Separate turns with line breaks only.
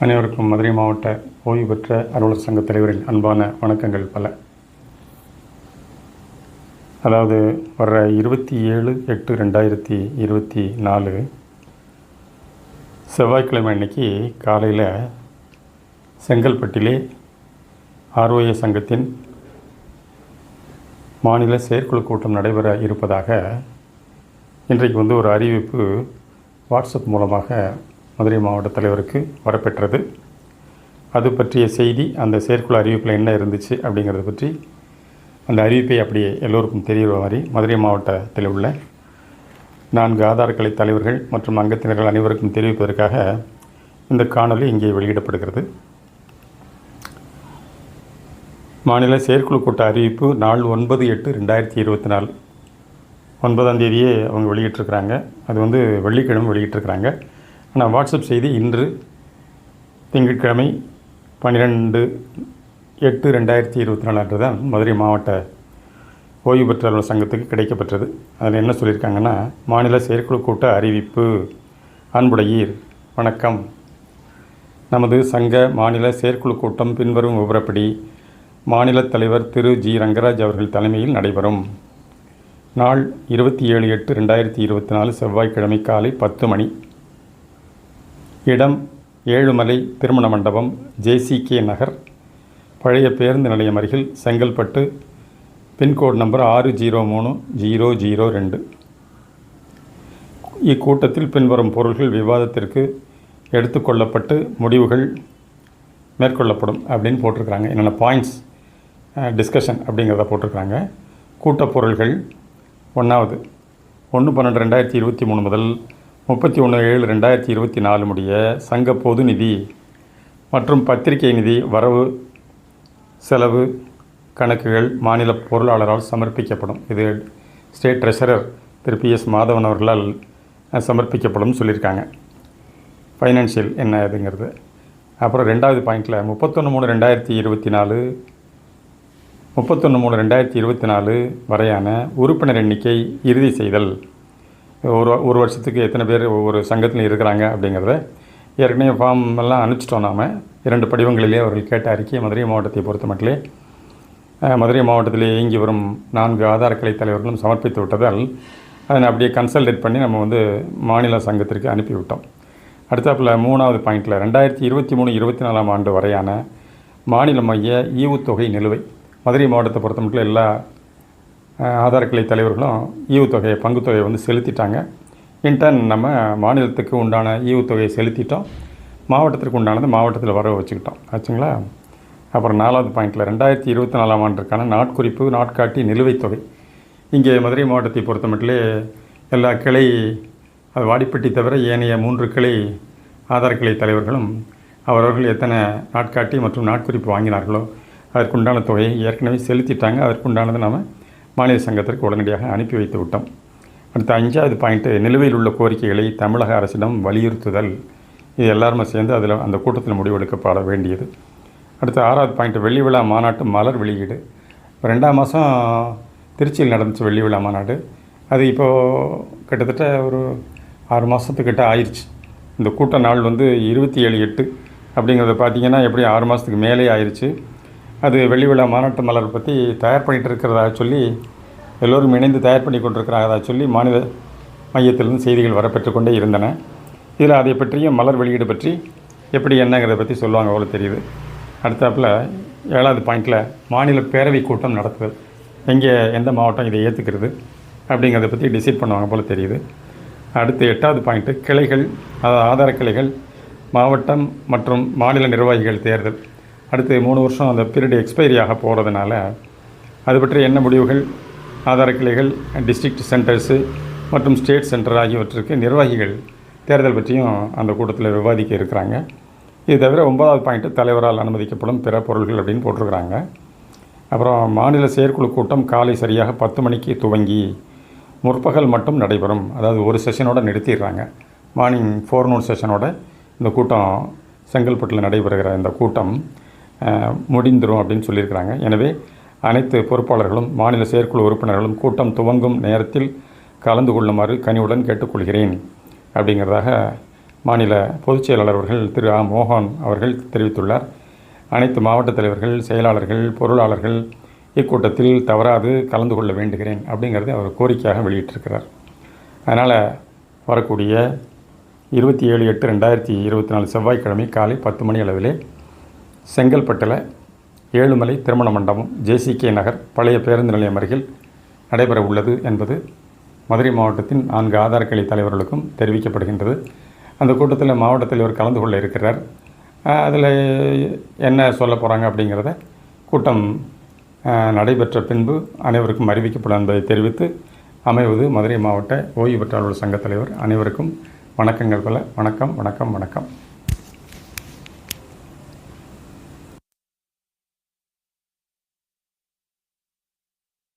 அனைவருக்கும் மதுரை மாவட்ட ஓய்வு பெற்ற அலுவலர் சங்க தலைவரின் அன்பான வணக்கங்கள் பல. அதாவது வர்ற இருபத்தி ஏழு எட்டு ரெண்டாயிரத்தி இருபத்தி நாலு செவ்வாய்க்கிழமை அன்னைக்கு காலையில் செங்கல்பட்டிலே ஆர்ஓஏ சங்கத்தின் மாநில செயற்குழு கூட்டம் நடைபெற இருப்பதாக இன்றைக்கு வந்து ஒரு அறிவிப்பு வாட்ஸ்அப் மூலமாக மதுரை மாவட்ட தலைவருக்கு வரப்பெற்றது. அது பற்றிய செய்தி அந்த செயற்குழு அறிவிப்பில் என்ன இருந்துச்சு அப்படிங்கிறத பற்றி அந்த அறிவிப்பை அப்படியே எல்லோருக்கும் தெரிகிற மாதிரி மதுரை மாவட்டத்தில் உள்ள நான்கு ஆதார் கலை தலைவர்கள் மற்றும் அங்கத்தினர்கள் அனைவருக்கும் தெரிவிப்பதற்காக இந்த காணொலி இங்கே வெளியிடப்படுகிறது. மாநில செயற்குழு கூட்ட அறிவிப்பு நாள் ஒன்பது எட்டு ரெண்டாயிரத்தி இருபத்தி நாலு. ஒன்பதாம் தேதியே அவங்க வெளியிட்டிருக்கிறாங்க. அது வந்து வெள்ளிக்கிழமை வெளியிட்டிருக்கிறாங்க. ஆனால் வாட்ஸ்அப் செய்தி இன்று திங்கட்கிழமை பன்னிரெண்டு எட்டு ரெண்டாயிரத்தி இருபத்தி நாலு அன்று தான் மதுரை மாவட்ட ஓய்வு பெற்றவர்கள் சங்கத்துக்கு கிடைக்கப்பெற்றது. அதில் என்ன சொல்லியிருக்காங்கன்னா மாநில செயற்குழு கூட்ட அறிவிப்பு. அன்புடையீர் வணக்கம். நமது சங்க மாநில செயற்குழு கூட்டம் பின்வரும் விவரப்படி மாநில தலைவர் திரு. ஜி. ரங்கராஜ் அவர்கள் தலைமையில் நடைபெறும். நாள் இருபத்தி ஏழு எட்டு ரெண்டாயிரத்தி இருபத்தி நாலு செவ்வாய்க்கிழமை காலை பத்து மணி. இடம் ஏழுமலை திருமண மண்டபம் ஜேசிகே நகர். பழைய பேருந்து நிலையம் அருகில் செங்கல்பட்டு பின்கோடு நம்பர் ஆறு ஜீரோ மூணு ஜீரோ ஜீரோ ரெண்டு. இக்கூட்டத்தில் பின்வரும் பொருள்கள் விவாதத்திற்கு எடுத்துக்கொள்ளப்பட்டு முடிவுகள் மேற்கொள்ளப்படும் அப்படின்னு போட்டிருக்கிறாங்க. என்னென்ன பாயிண்ட்ஸ் டிஸ்கஷன் அப்படிங்கிறத போட்டிருக்கிறாங்க. கூட்டப்பொருள்கள் ஒன்றாவது ஒன்று பன்னெண்டு ரெண்டாயிரத்தி இருபத்தி மூணு முதல் முப்பத்தி ஒன்று ஏழு ரெண்டாயிரத்தி இருபத்தி நாலு முடிய சங்க பொது நிதி மற்றும் பத்திரிகை நிதி வரவு செலவு கணக்குகள் மாநில பொருளாளரால் சமர்ப்பிக்கப்படும். இது state treasurer Thiru P S Madhavan அவர்களால் சமர்ப்பிக்கப்படும் சொல்லியிருக்காங்க. ஃபைனான்ஷியல் என்ன இதுங்கிறது அப்புறம் ரெண்டாவது பாயிண்டில் முப்பத்தொன்று மூணு ரெண்டாயிரத்தி இருபத்தி நாலு முப்பத்தொன்று மூணு ரெண்டாயிரத்தி இருபத்தி நாலு வரையான உறுப்பினர் எண்ணிக்கை இறுதி செய்தல். ஒரு ஒரு வருஷத்துக்கு எத்தனை பேர் ஒவ்வொரு சங்கத்தில் இருக்கிறாங்க அப்படிங்கிறத ஏற்கனவே ஃபார்ம் எல்லாம் அனுப்பிச்சிட்டோம் நாம். இரண்டு படிவங்களிலே அவர்கள் கேட்ட அறிக்கை மதுரை மாவட்டத்தை பொறுத்த மட்டிலே மதுரை மாவட்டத்தில் இயங்கி வரும் நான்கு ஆதார கலை தலைவர்களும் சமர்ப்பித்து விட்டதால் அதனை அப்படியே கன்சல்டேட் பண்ணி நம்ம வந்து மாநில சங்கத்திற்கு அனுப்பிவிட்டோம். அடுத்தாப்புல மூணாவது பாயிண்டில் ரெண்டாயிரத்தி இருபத்தி மூணு இருபத்தி நாலாம் ஆண்டு வரையான மாநில மைய ஈவுத்தொகை நிலுவை. மதுரை மாவட்டத்தை பொறுத்த மட்டும் எல்லா ஆதார கிளை தலைவர்களும் ஈவுத்தொகையை பங்குத்தொகையை வந்து செலுத்திட்டாங்க. இன்டர்ன் நம்ம மாநிலத்துக்கு உண்டான ஈவுத்தொகையை செலுத்திட்டோம். மாவட்டத்திற்கு உண்டானது மாவட்டத்தில் வர வச்சுக்கிட்டோம். ஆச்சுங்களா? அப்புறம் நாலாவது பாயிண்டில் ரெண்டாயிரத்தி இருபத்தி நாலாம் ஆண்டுக்கான நாட்குறிப்பு நாட்காட்டி நிலுவைத் தொகை. இங்கே மதுரை மாவட்டத்தை பொறுத்த மட்டிலே எல்லா கிளை அது வாடிப்பட்டி தவிர ஏனைய மூன்று கிளை ஆதார கிளை தலைவர்களும் அவரவர்கள் எத்தனை நாட்காட்டி மற்றும் நாட்குறிப்பு வாங்கினார்களோ அதற்குண்டான தொகையை ஏற்கனவே செலுத்திட்டாங்க. அதற்குண்டானது நாம் மாநில சங்கத்திற்கு உடனடியாக அனுப்பி வைத்து விட்டோம். அடுத்த அஞ்சாவது பாயிண்ட்டு நிலுவையில் உள்ள கோரிக்கைகளை தமிழக அரசிடம் வலியுறுத்துதல். இது எல்லாருமே சேர்ந்து அதில் அந்த கூட்டத்தில் முடிவெடுக்கப்பட வேண்டியது. அடுத்து ஆறாவது பாயிண்ட் வெள்ளி விழா மாநாட்டு மலர் வெளியீடு. ரெண்டாம் மாதம் திருச்சியில் நடந்துச்சு வெள்ளி விழா மாநாடு. அது இப்போது கிட்டத்தட்ட ஒரு ஆறு மாதத்துக்கிட்ட ஆயிடுச்சு இந்த கூட்ட நாள் வந்து இருபத்தி ஏழு எட்டு அப்படிங்கிறத பார்த்தீங்கன்னா எப்படி ஆறு மாதத்துக்கு மேலே ஆயிடுச்சு அது வெள்ளி விழா மாநாட்டு மலர் பற்றி தயார் பண்ணிகிட்டு இருக்கிறதா சொல்லி எல்லோரும் இணைந்து தயார் பண்ணி கொண்டிருக்கிறதா சொல்லி மாநில மையத்திலிருந்து செய்திகள் வரப்பெற்று கொண்டே இருந்தன. இதில் அதை பற்றியும் மலர் வெளியீடு பற்றி எப்படி என்னங்கிறத பற்றி சொல்லுவாங்க அவ்வளோ தெரியுது. அடுத்தாப்புல ஏழாவது பாயிண்டில் மாநில பேரவை கூட்டம் நடத்துதல். எங்கே எந்த மாவட்டம் இதை ஏற்றுக்கிறது அப்படிங்கிறத பற்றி டிசைட் பண்ணுவாங்க போல் தெரியுது. அடுத்து எட்டாவது பாயிண்ட்டு கிளைகள் அதாவது ஆதார கிளைகள் மாவட்டம் மற்றும் மாநில நிர்வாகிகள் தேர்தல். அடுத்து மூணு வருஷம் அந்த பீரியட் எக்ஸ்பைரி ஆக போகிறதுனால அது பற்றி என்ன முடிவுகள் ஆதார கிளைகள் டிஸ்ட்ரிக்ட் சென்டர்ஸு மற்றும் ஸ்டேட் சென்டர் ஆகியவற்றிற்கு நிர்வாகிகள் தேர்தல் பற்றியும் அந்த கூட்டத்தில் விவாதிக்க இருக்கிறாங்க. இது தவிர ஒன்பதாவது பாயிண்ட்டு தலைவரால் அனுமதிக்கப்படும் பிற பொருள்கள் அப்படின்னு போட்டிருக்கிறாங்க. அப்புறம் மாநில செயற்குழு கூட்டம் காலை சரியாக பத்து மணிக்கு துவங்கி முற்பகல் மட்டும் நடைபெறும். அதாவது ஒரு செஷனோட நிறுத்திடுறாங்க. மார்னிங் ஃபோர் நூன் செஷனோட இந்த கூட்டம் செங்கல்பட்டில் நடைபெறுகிற இந்த கூட்டம் முடிந்துடும் முடிந்துரும் அப்படின்னு சொல்லியிருக்கிறாங்க. எனவே அனைத்து பொறுப்பாளர்களும் மாநில செயற்குழு உறுப்பினர்களும் கூட்டம் துவங்கும் நேரத்தில் கலந்து கொள்ளுமாறு கனிவுடன் கேட்டுக்கொள்கிறேன் அப்படிங்கிறதாக மாநில பொதுச் செயலாளர் அவர்கள் திரு ஆ. மோகன் அவர்கள் தெரிவித்துள்ளார். அனைத்து மாவட்ட தலைவர்கள் செயலாளர்கள் பொருளாளர்கள் இக்கூட்டத்தில் தவறாது கலந்து கொள்ள வேண்டுகிறேன் அப்படிங்கிறதை அவர் கோரிக்கையாக வெளியிட்டிருக்கிறார். அதனால் வரக்கூடிய இருபத்தி ஏழு எட்டு ரெண்டாயிரத்தி இருபத்தி நாலு செவ்வாய்க்கிழமை காலை பத்து மணி அளவிலே செங்கல்பட்டில் ஏழுமலை திருமண மண்டபம் ஜேசிகே நகர் பழைய பேருந்து நிலையம் அருகில் நடைபெற உள்ளது என்பது மதுரை மாவட்டத்தின் நான்கு ஆதார கிளை தலைவர்களுக்கும் தெரிவிக்கப்படுகின்றது. அந்த கூட்டத்தில் மாவட்ட தலைவர் கலந்து கொள்ள இருக்கிறார். அதில் என்ன சொல்ல போகிறாங்க அப்படிங்கிறத கூட்டம் நடைபெற்ற பின்பு அனைவருக்கும் அறிவிக்கப்படும் என்பதை தெரிவித்து அமைவது மதுரை மாவட்ட ஓய்வு பெற்ற சங்கத் தலைவர் அனைவருக்கும் வணக்கங்கள் பல. வணக்கம் வணக்கம் வணக்கம்.